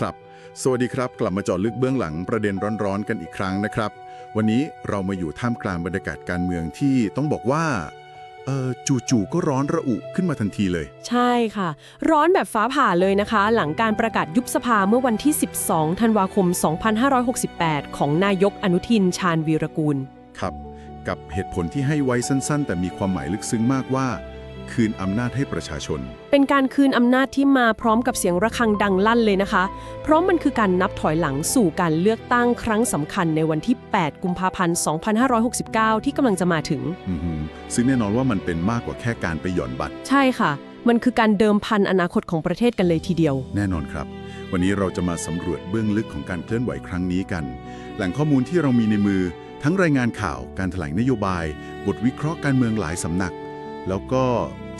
ครับ สวัสดีครับ กลับมาเจาะลึกเบื้องหลังประเด็นร้อนๆกันอีกครั้งนะครับ วันนี้เรามาอยู่ท่ามกลางบรรยากาศการเมืองที่ต้องบอกว่าเออจู่ๆก็ร้อนระอุขึ้นมาทันทีเลย ใช่ค่ะ ร้อนแบบฟ้าผ่าเลยนะคะ หลังการประกาศยุบสภาเมื่อวันที่ 12 ธันวาคม 2568 ของนายกอนุทินชาญวีรกูล ครับ กับเหตุผลที่ให้ไว้สั้น ๆ แต่มีความหมายลึกซึ้งมากว่า คืนอำนาจให้ประชาชน เป็นการคืนอำนาจที่มาพร้อมกับเสียงระฆังดังลั่นเลยนะคะ เพราะมันคือการนับถอยหลังสู่การเลือกตั้งครั้งสำคัญในวันที่ 8 กุมภาพันธ์ 2569 ที่กำลังจะมาถึง อือหือซึ่งแน่นอนว่ามันเป็นมากกว่าแค่การไปหย่อนบัตร ใช่ค่ะ มันคือการเดิมพันอนาคตของประเทศกันเลยทีเดียว แน่นอนครับ วันนี้เราจะมาสำรวจเบื้องลึกของการเคลื่อนไหวครั้งนี้กัน แหล่งข้อมูลที่เรามีในมือ ทั้งรายงานข่าว การแถลงนโยบาย บทวิเคราะห์การเมืองหลายสำนัก แล้วก็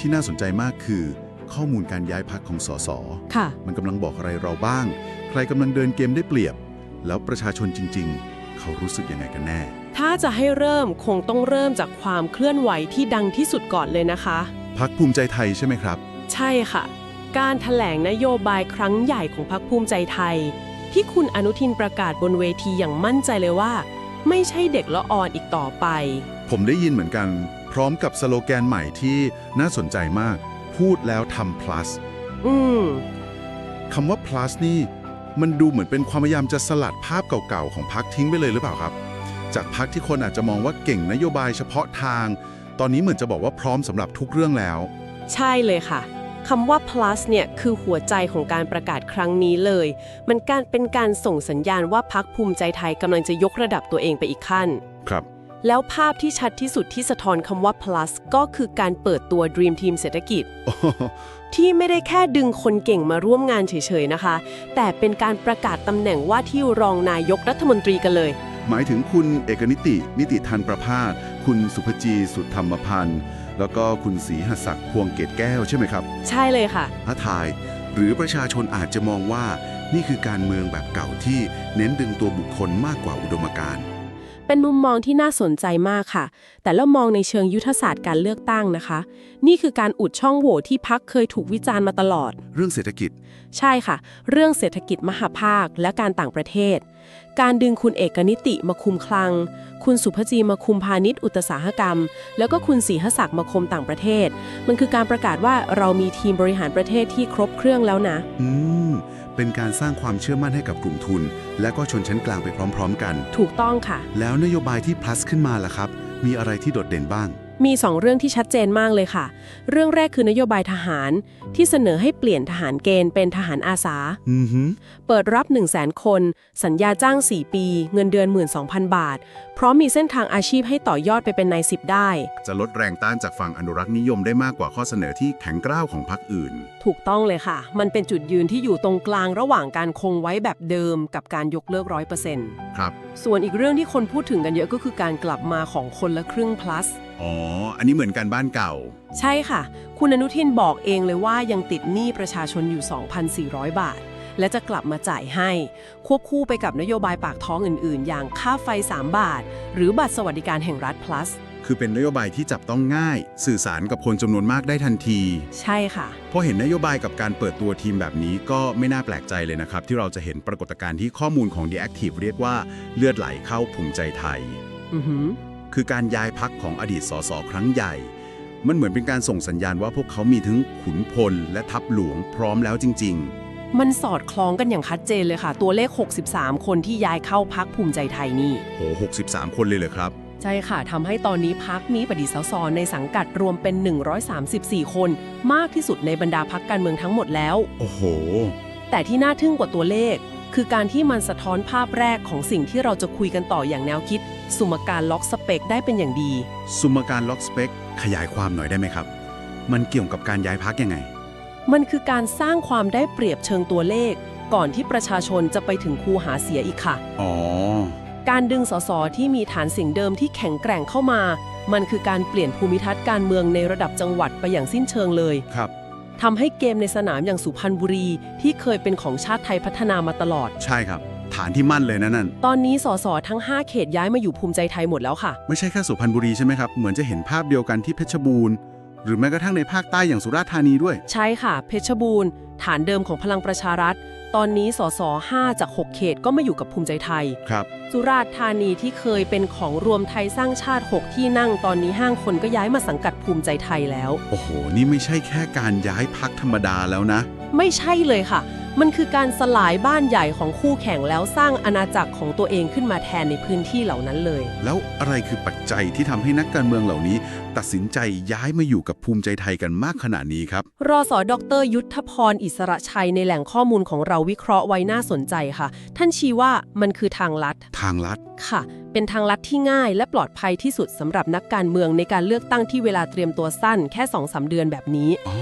ที่น่าสนใจมากคือ ข้อมูลการย้ายพักของสสค่ะ มันกำลังบอกอะไรเราบ้าง ใครกำลังเดินเกมได้เปรียบ แล้วประชาชนจริง ๆ เขารู้สึกยังไงกันแน่ ถ้าจะให้เริ่มคงต้องเริ่มจากความเคลื่อนไหวที่ดังที่สุดก่อนเลยนะคะ พักภูมิใจไทยใช่ไหมครับ ใช่ค่ะ การถแถลงนโยบายครั้งใหญ่ของพรรคภูมิใจไทย ที่คุณอนุทินประกาศบนเวทีอย่างมั่นใจเลยว่า ไม่ใช่เด็กละอ่อนอีกต่อไป ผมได้ยินเหมือนกัน พร้อมกับสโลแกนใหม่ที่น่าสนใจมาก พูดแล้วทำ plus อืมคำว่า plus นี่ มันดูเหมือนเป็นความพยายามจะสลัดภาพเก่าๆ ของพักทิ้งไปเลยหรือเปล่าครับ จากพักที่คนอาจจะมองว่าเก่งนโยบายเฉพาะทาง ตอนนี้เหมือนจะบอกว่าพร้อมสำหรับทุกเรื่องแล้ว ใช่เลยค่ะคำว่า plus เนี่ยคือหัวใจของการประกาศครั้งนี้เลย มันการเป็นการส่งสัญญาณว่าพักภูมิใจไทยกำลังจะยกระดับตัวเองไปอีกขั้น ครับ แล้วภาพที่ชัดที่สุดที่สะท้อนคำว่า plus ก็คือการเปิดตัว Dream Team เศรษฐกิจ ที่ไม่ได้แค่ดึงคนเก่งมาร่วมงานเฉยๆนะคะ แต่เป็นการประกาศตำแหน่งว่าที่รองนายกรัฐมนตรีกันเลย หมายถึงคุณเอกนิติ นิติทันประพาสคุณสุภจีสุดธรรมพันธ์ แล้วก็คุณศรีหศักดิ์พวงเกตแก้วใช่ไหมครับใช่เลยค่ะ ท้าทาย หรือประชาชนอาจจะมองว่า นี่คือการเมืองแบบเก่าที่เน้นดึงตัวบุคคลมากกว่าอุดมการณ์ เป็นมุมมองที่น่าสนใจมากค่ะ แต่แล้วมองในเชิงยุทธศาสตร์การเลือกตั้งนะคะ นี่คือการอุดช่องโหว่ที่พักเคยถูกวิจารณ์มาตลอด เรื่องเศรษฐกิจ ใช่ค่ะ เรื่องเศรษฐกิจมหาภาคและการต่างประเทศ การดึงคุณเอกนิติมาคุมคลัง คุณสุภจีมาคุมพาณิชย์อุตสาหกรรม แล้วก็คุณศรีหศักดิ์มาคุมต่างประเทศ มันคือการประกาศว่าเรามีทีมบริหารประเทศที่ครบเครื่องแล้วนะ อืม เป็นการสร้างความเชื่อมั่นให้กับกลุ่มทุน และก็ชนชั้นกลางไปพร้อม ๆ กัน ถูกต้องค่ะ แล้วนโยบายที่ plus ขึ้นมาล่ะครับ มีอะไรที่โดดเด่นบ้าง มีสองเรื่องที่ชัดเจนมากเลยค่ะ เรื่องแรกคือนโยบายทหารที่เสนอให้เปลี่ยนทหารเกณฑ์เป็นทหารอาสาอือหือเปิดรับ 1 0 0 0 0แคน สัญญาจ้าง 4 ปี เงินเดือน 12,000 บาทพร้อมมีเส้นทางอาชีพให้ต่อยอดไปเป็นนายสิบได้ จะลดแรงต้านจากฝั่งอนุรักษ์นิยมได้มากกว่าข้อเสนอที่แข็งกร้าวของพรรคอื่น ถูกต้องเลยค่ะ มันเป็นจุดยืนที่อยู่ตรงกลางระหว่างการคงไว้แบบเดิม กับการยกเลิกร้อยเปอร์เซ็นต์ครับ ส่วนอีกเรื่องที่คนพูดถึงกันเยอะก็คือการกลับมาของคนละครึ่ง plus อ๋อ อันนี้เหมือนกันบ้านเก่า ใช่ค่ะ คุณอนุทินบอกเองเลยว่ายังติดหนี้ประชาชนอยู่ 2,400 บาท และจะกลับมาจ่ายให้ ควบคู่ไปกับนโยบายปากท้องอื่น ๆ อย่างค่าไฟ 3 บาท หรือบัตรสวัสดิการแห่งรัฐ plus คือเป็นนโยบายที่จับต้องง่าย สื่อสารกับคนจำนวนมากได้ทันที ใช่ค่ะ พอเห็นนโยบายกับการเปิดตัวทีมแบบนี้ก็ไม่น่าแปลกใจเลยนะครับ ที่เราจะเห็นปรากฏการณ์ที่ข้อมูลของ The Active เรียกว่าเลือดไหลเข้าภูมิใจไทย อือหือ คือการย้ายพักของอดีตสสครั้งใหญ่ มันเหมือนเป็นการส่งสัญญาณว่าพวกเขามีทั้งขุนพลและทัพหลวงพร้อมแล้วจริงมันสอดคล้องกันอย่างชัดเจนเลยค่ะ ตัวเลข 63 คนที่ย้ายเข้าพักภูมิใจไทยนี่ๆโห63 คนเลยเหรอครับ ใช่ค่ะทำให้ตอนนี้พักมีปฏิสสในสังกัดรวมเป็น 134 คน มากที่สุดในบรรดาพักการเมืองทั้งหมดแล้ว โอ้โห แต่ที่น่าทึ่งกว่าตัวเลข คือการที่มันสะท้อนภาพแรกของสิ่งที่เราจะคุยกันต่ออย่างแนวคิดสมการล็อกสเปคได้เป็นอย่างดีสมการล็อกสเปคขยายความหน่อยได้ไหมครับ มันเกี่ยวกับการย้ายพักยังไง มันคือการสร้างความได้เปรียบเชิงตัวเลข ก่อนที่ประชาชนจะไปถึงคูหาเสียอีกค่ะ อ๋อ การดึงสสที่มีฐานเสียงเดิมที่แข็งแกร่งเข้ามา มันคือการเปลี่ยนภูมิทัศน์การเมืองในระดับจังหวัดไปอย่างสิ้นเชิงเลย ครับ ทำให้เกมในสนามอย่างสุพรรณบุรี ที่เคยเป็นของชาติไทยพัฒนามาตลอด ใช่ครับ ฐานที่มั่นเลยนะนั่น ตอนนี้สสทั้ง 5 เขตย้ายมาอยู่ภูมิใจไทยหมดแล้วค่ะ ไม่ใช่แค่สุพรรณบุรีใช่ไหมครับ เหมือนจะเห็นภาพเดียวกันที่เพชรบูรณ์ หรือแม้กระทั่งในภาคใต้อย่างสุราษฎร์ธานีด้วย ใช่ค่ะ เพชรบูรณ์ ฐานเดิมของพลังประชารัฐ ตอนนี้สส5จาก 6 เขตก็มาอยู่กับภูมิใจไทย ครับ สุราษฎร์ธานีที่เคยเป็นของรวมไทยสร้างชาติ 6 ที่นั่งตอนนี้ห้างคนก็ย้ายมาสังกัดภูมิใจไทยแล้ว โอ้โห นี่ไม่ใช่แค่การย้ายพักธรรมดาแล้วนะ ไม่ใช่เลยค่ะมันคือการสลายบ้านใหญ่ของคู่แข่งแล้วสร้างอาณาจักรของตัวเองขึ้นมาแทนในพื้นที่เหล่านั้นเลย แล้วอะไรคือปัจจัยที่ทำให้นักการเมืองเหล่านี้ ตัดสินใจย้ายมาอยู่กับภูมิใจไทยกันมากขนาดนี้ครับ รอสอดรยุทธพร อิสระชัยในแหล่งข้อมูลของเราวิเคราะห์ไว้น่าสนใจค่ะ ท่านชี้ว่ามันคือทางลัด ทางลัด ค่ะ เป็นทางลัดที่ง่ายและปลอดภัยที่สุดสำหรับนักการเมืองในการเลือกตั้งที่เวลาเตรียมตัวสั้นแค่2อสเดือนแบบนี้อ๋อ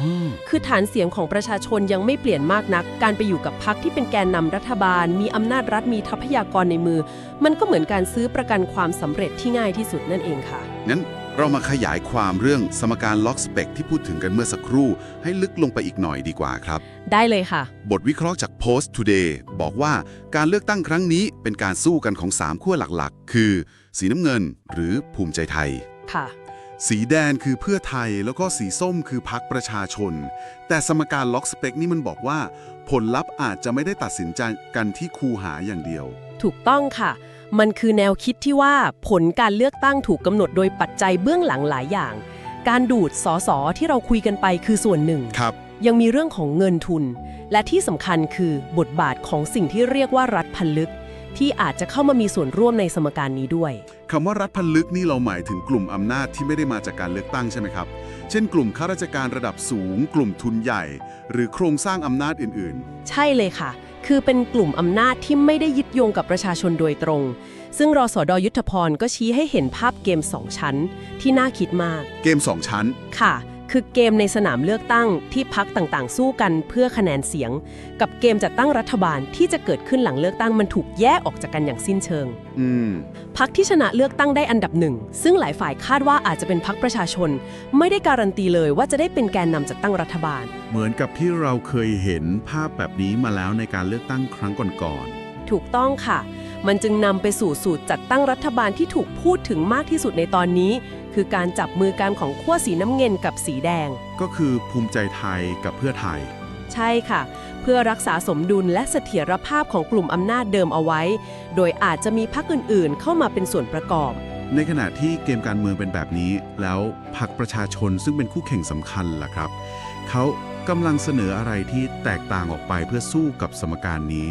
คือฐานเสียงของประชาชนยังไม่เปลี่ยนมากนัก การไปอยู่กับพรรคที่เป็นแกนนำรัฐบาล มีอำนาจรัฐมีทรัพยากรในมือ มันก็เหมือนการซื้อประกันความสำเร็จที่ง่ายที่สุดนั่นเองค่ะงั้น เรามาขยายความเรื่องสมการล็อกสเปกที่พูดถึงกันเมื่อสักครู่ ให้ลึกลงไปอีกหน่อยดีกว่าครับ ได้เลยค่ะ บทวิเคราะห์จาก Post Today บอกว่าการเลือกตั้งครั้งนี้เป็นการสู้กันของ 3 ขั้วหลักๆ คือ สีน้ำเงินหรือภูมิใจไทย ค่ะ สีแดงคือเพื่อไทยแล้วก็สีส้มคือพักประชาชน แต่สมการล็อกสเปกนี่มันบอกว่า ผลลัพธ์อาจจะไม่ได้ตัดสินใจกันที่คูหาอย่างเดียว ถูกต้องค่ะ มันคือแนวคิดที่ว่าผลการเลือกตั้งถูกกำหนดโดยปัจจัยเบื้องหลังหลายอย่าง การดูดสอสอที่เราคุยกันไปคือส่วนหนึ่ง ครับ ยังมีเรื่องของเงินทุน และที่สำคัญคือบทบาทของสิ่งที่เรียกว่ารัฐพันลึก ที่อาจจะเข้ามามีส่วนร่วมในสมการนี้ด้วย คำว่ารัฐพันลึกนี่เราหมายถึงกลุ่มอำนาจที่ไม่ได้มาจากการเลือกตั้งใช่ไหมครับ เช่นกลุ่มข้าราชการระดับสูง กลุ่มทุนใหญ่ หรือโครงสร้างอำนาจอื่นใช่เลยค่ะ คือเป็นกลุ่มอำนาจที่ไม่ได้ยึดโยงกับประชาชนโดยตรง ซึ่งรอสอดอยุทธพรก็ชี้ให้เห็นภาพเกมสองชั้น ที่น่าคิดมากๆเกม 2 ชั้น ค่ะ คือเกมในสนามเลือกตั้งที่พักต่างๆ สู้กันเพื่อคะแนนเสียง กับเกมจัดตั้งรัฐบาลที่จะเกิดขึ้นหลังเลือกตั้งมันถูกแยกออกจากกันอย่างสิ้นเชิงอืมพักที่ชนะเลือกตั้งได้อันดับหนึ่ง ซึ่งหลายฝ่ายคาดว่าอาจจะเป็นพักประชาชน ไม่ได้การันตีเลยว่าจะได้เป็นแกนนำจัดตั้งรัฐบาล เหมือนกับที่เราเคยเห็นภาพแบบนี้มาแล้วในการเลือกตั้งครั้งก่อนถูกต้องค่ะ มันจึงนำไปสู่สูตรจัดตั้งรัฐบาลที่ถูกพูดถึงมากที่สุดในตอนนี้ คือการจับมือกันของขั้วสีน้ำเงินกับสีแดงๆก็คือภูมิใจไทยกับเพื่อไทย ใช่ค่ะ เพื่อรักษาสมดุลและเสถียรภาพของกลุ่มอำนาจเดิมเอาไว้ โดยอาจจะมีพรรคอื่นๆ เข้ามาเป็นส่วนประกอบ ในขณะที่เกมการเมืองเป็นแบบนี้ แล้วพรรคประชาชนซึ่งเป็นคู่แข่งสำคัญล่ะครับเขากำลังเสนออะไรที่แตกต่างออกไปเพื่อสู้กับสมการนี้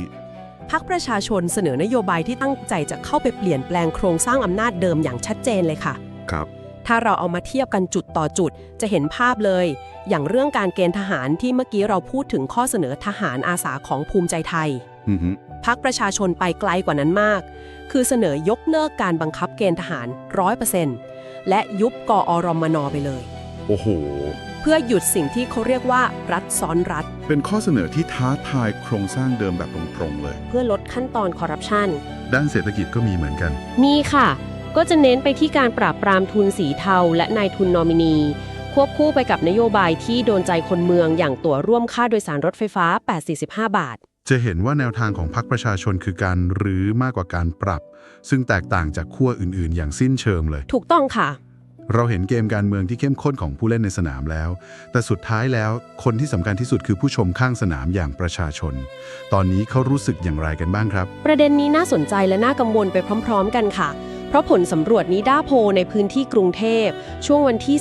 พักประชาชนเสนอนโยบายที่ตั้งใจจะเข้าไปเปลี่ยนแปลงโครงสร้างอำนาจเดิมอย่างชัดเจนเลยค่ะ ครับ ถ้าเราเอามาเทียบกันจุดต่อจุดจะเห็นภาพเลย อย่างเรื่องการเกณฑ์ทหารที่เมื่อกี้เราพูดถึงข้อเสนอทหารอาสาของภูมิใจไทยอือฮึพักประชาชนไปไกลกว่านั้นมาก คือเสนอยกเลิกการบังคับเกณฑ์ทหาร 100%และยุบกอรมนไปเลย โอ้โห เพื่อหยุดสิ่งที่เขาเรียกว่ารัฐซ้อนรัฐ เป็นข้อเสนอที่ท้าทายโครงสร้างเดิมแบบตรงๆเลย เพื่อลดขั้นตอนคอร์รัปชัน ด้านเศรษฐกิจก็มีเหมือนกัน มีค่ะ ก็จะเน้นไปที่การปราบปรามทุนสีเทา และนายทุนนอมินี ควบคู่ไปกับนโยบายที่โดนใจคนเมืองอย่างตั๋วร่วมค่าโดยสารรถไฟฟ้า 845 บาท จะเห็นว่าแนวทางของพรรคประชาชนคือการรื้อมากกว่าการปรับ ซึ่งแตกต่างจากขั้วอื่น ๆ อย่างสิ้นเชิงเลย ถูกต้องค่ะ เราเห็นเกมการเมืองที่เข้มข้นของผู้เล่นในสนามแล้ว แต่สุดท้ายแล้วคนที่สำคัญที่สุดคือผู้ชมข้างสนามอย่างประชาชน ตอนนี้เขารู้สึกอย่างไรกันบ้างครับ ประเด็นนี้น่าสนใจและน่ากังวลไปพร้อม ๆ กันค่ะ เพราะผลสำรวจนิด้าโพลในพื้นที่กรุงเทพ ช่วงวันที่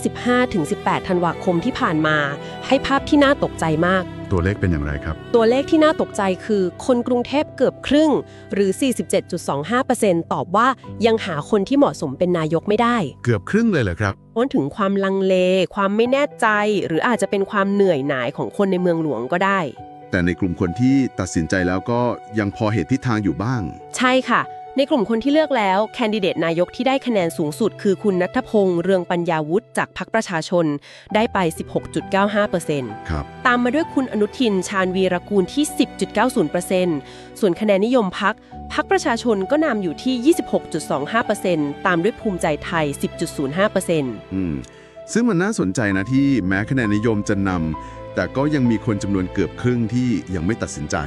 15-18 ธันวาคมที่ผ่านมา ให้ภาพที่น่าตกใจมาก ตัวเลขเป็นอย่างไรครับ ตัวเลขที่น่าตกใจคือ คนกรุงเทพเกือบครึ่ง หรือ 47.25%ตอบว่ายังหาคนที่เหมาะสมเป็นนายกไม่ได้ เกือบครึ่งเลยเหรอครับ พ้นถึงความลังเล ความไม่แน่ใจ หรืออาจจะเป็นความเหนื่อยหน่ายของคนในเมืองหลวงก็ได้ แต่ในกลุ่มคนที่ตัดสินใจแล้วก็ยังพอเหตุทิศทางอยู่บ้าง ใช่ค่ะ ในกลุ่มคนที่เลือกแล้ว แคนดิเดตนายกที่ได้คะแนนสูงสุด คือคุณนัทพงษ์เรืองปัญญาวุฒิจากพรรคประชาชนได้ไป 16.95%ครับตามมาด้วยคุณอนุทินชาญวีรกูลที่ 10.90%ส่วนคะแนนนิยมพักพักประชาชนก็นำอยู่ที่ 26.25%ตามด้วยภูมิใจไทย 10.05%อืมซึ่งมันน่าสนใจนะที่แม้คะแนนนิยมจะนำแต่ก็ยังมีคนจำนวนเกือบครึ่งที่ยังไม่ตัดสินใจ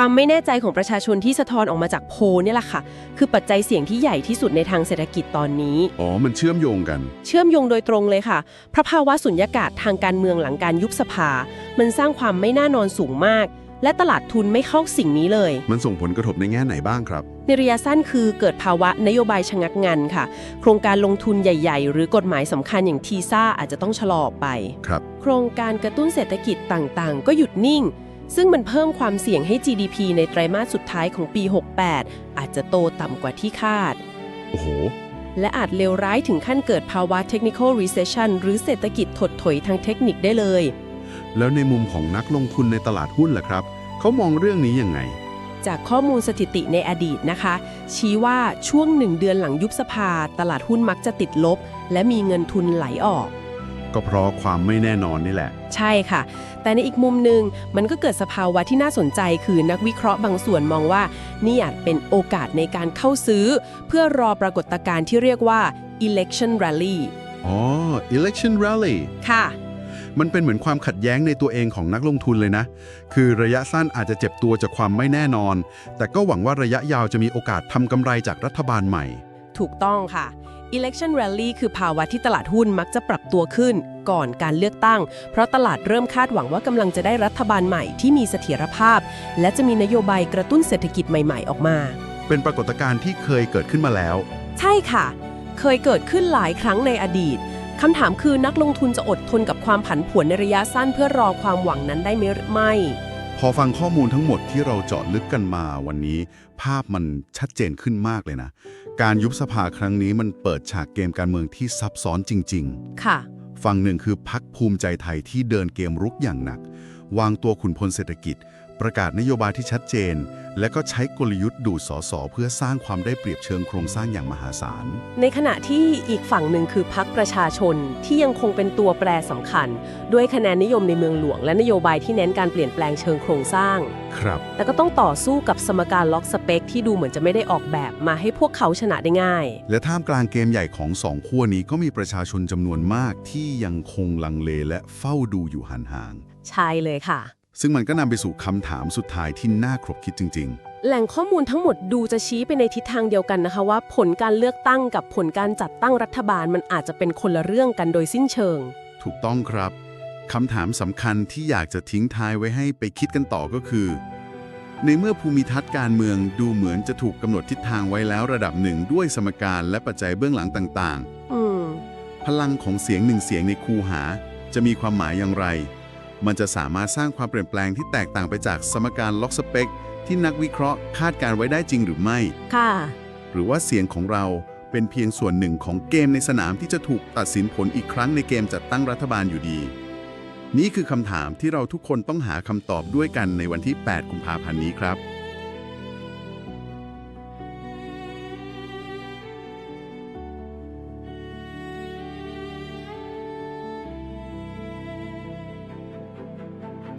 ความไม่แน่ใจของประชาชนที่สะท้อนออกมาจากโพลเนี่ยแหละค่ะ คือปัจจัยเสี่ยงที่ใหญ่ที่สุดในทางเศรษฐกิจตอนนี้ อ๋อ มันเชื่อมโยงกัน เชื่อมโยงโดยตรงเลยค่ะเพราะภาวะสุญญากาศทางการเมืองหลังการยุบสภา มันสร้างความไม่น่านอนสูงมาก และตลาดทุนไม่เข้าสิ่งนี้เลย มันส่งผลกระทบในแง่ไหนบ้างครับ ในระยะสั้นคือเกิดภาวะนโยบายชะงักงันค่ะ โครงการลงทุนใหญ่ ๆ หรือกฎหมายสำคัญอย่างทีซ่าอาจจะต้องชะลอออกไป ครับ โครงการกระตุ้นเศรษฐกิจต่างๆ ก็หยุดนิ่ง ซึ่งมันเพิ่มความเสี่ยงให้ GDP ในไตรมาสสุดท้ายของปี 68 อาจจะโตต่ำกว่าที่คาด โอ้โห และอาจเลวร้ายถึงขั้นเกิดภาวะ technical recession หรือเศรษฐกิจถดถอยทางเทคนิคได้เลย แล้วในมุมของนักลงทุนในตลาดหุ้นล่ะครับ เขามองเรื่องนี้ยังไง จากข้อมูลสถิติในอดีตนะคะ ชี้ว่าช่วงหนึ่งเดือนหลังยุบสภา ตลาดหุ้นมักจะติดลบ และมีเงินทุนไหลออก ก็เพราะความไม่แน่นอนนี่แหละ ใช่ค่ะ แต่ในอีกมุมหนึ่งมันก็เกิดสภาวะที่น่าสนใจคือนักวิเคราะห์บางส่วนมองว่า นี่อาจเป็นโอกาสในการเข้าซื้อ เพื่อรอปรากฏการณ์ที่เรียกว่า election rally อ๋อ election rally ค่ะ มันเป็นเหมือนความขัดแย้งในตัวเองของนักลงทุนเลยนะ คือระยะสั้นอาจจะเจ็บตัวจากความไม่แน่นอน แต่ก็หวังว่าระยะยาวจะมีโอกาสทำกำไรจากรัฐบาลใหม่ ถูกต้องค่ะ election rally คือภาวะที่ตลาดหุ้นมักจะปรับตัวขึ้น ก่อนการเลือกตั้ง เพราะตลาดเริ่มคาดหวังว่ากำลังจะได้รัฐบาลใหม่ที่มีเสถียรภาพ และจะมีนโยบายกระตุ้นเศรษฐกิจใหม่ๆ ออกมา เป็นปรากฏการณ์ที่เคยเกิดขึ้นมาแล้ว ใช่ค่ะ เคยเกิดขึ้นหลายครั้งในอดีตคำถามคือนักลงทุนจะอดทนกับความผันผวนในระยะสั้นเพื่อรอความหวังนั้นได้ไหมหรือไม่ พอฟังข้อมูลทั้งหมดที่เราเจาะลึกกันมาวันนี้ ภาพมันชัดเจนขึ้นมากเลยนะ การยุบสภาครั้งนี้มันเปิดฉากเกมการเมืองที่ซับซ้อนจริงค่ะๆฝั่งหนึ่งคือพักภูมิใจไทยที่เดินเกมรุกอย่างหนัก วางตัวขุนพลเศรษฐกิจ ประกาศนโยบายที่ชัดเจน และก็ใช้กลยุทธ์ดูดสอสอเพื่อสร้างความได้เปรียบเชิงโครงสร้างอย่างมหาศาล ในขณะที่อีกฝั่งหนึ่งคือพักประชาชนที่ยังคงเป็นตัวแปรสำคัญ ด้วยคะแนนนิยมในเมืองหลวง และนโยบายที่เน้นการเปลี่ยนแปลงเชิงโครงสร้าง ครับ แต่ก็ต้องต่อสู้กับสมการล็อกสเปคที่ดูเหมือนจะไม่ได้ออกแบบมาให้พวกเขาชนะได้ง่าย และท่ามกลางเกมใหญ่ของสองขั้วนี้ก็มีประชาชนจำนวนมากที่ยังคงลังเลและเฝ้าดูอยู่ห่างใช่เลยค่ะๆ ซึ่งมันก็นำไปสู่คำถามสุดท้ายที่น่าครบคิดจริงแหล่งข้อมูลทั้งหมดดูจะชี้ไปในทิศทางเดียวกันนะคะว่า ผลการเลือกตั้งกับผลการจัดตั้งรัฐบาลมันอาจจะเป็นคนละเรื่องกันโดยสิ้นเชิงๆถูกต้องครับ คำถามสำคัญที่อยากจะทิ้งท้ายไว้ให้ไปคิดกันต่อก็คือ ในเมื่อภูมิทัศน์การเมืองดูเหมือนจะถูกกำหนดทิศทางไว้แล้วระดับหนึ่งด้วยสมการและปัจจัยเบื้องหลังต่างอืม ๆ พลังของเสียงหนึ่งเสียงในคูหา จะมีความหมายอย่างไร มันจะสามารถสร้างความเปลี่ยนแปลงที่แตกต่างไปจากสมการล็อกสเปกที่นักวิเคราะห์คาดการไว้ได้จริงหรือไม่ ค่ะ หรือว่าเสียงของเราเป็นเพียงส่วนหนึ่งของเกมในสนามที่จะถูกตัดสินผลอีกครั้งในเกมจัดตั้งรัฐบาลอยู่ดี นี่คือคำถามที่เราทุกคนต้องหาคำตอบด้วยกันในวันที่ 8 กุมภาพันธ์นี้ครับ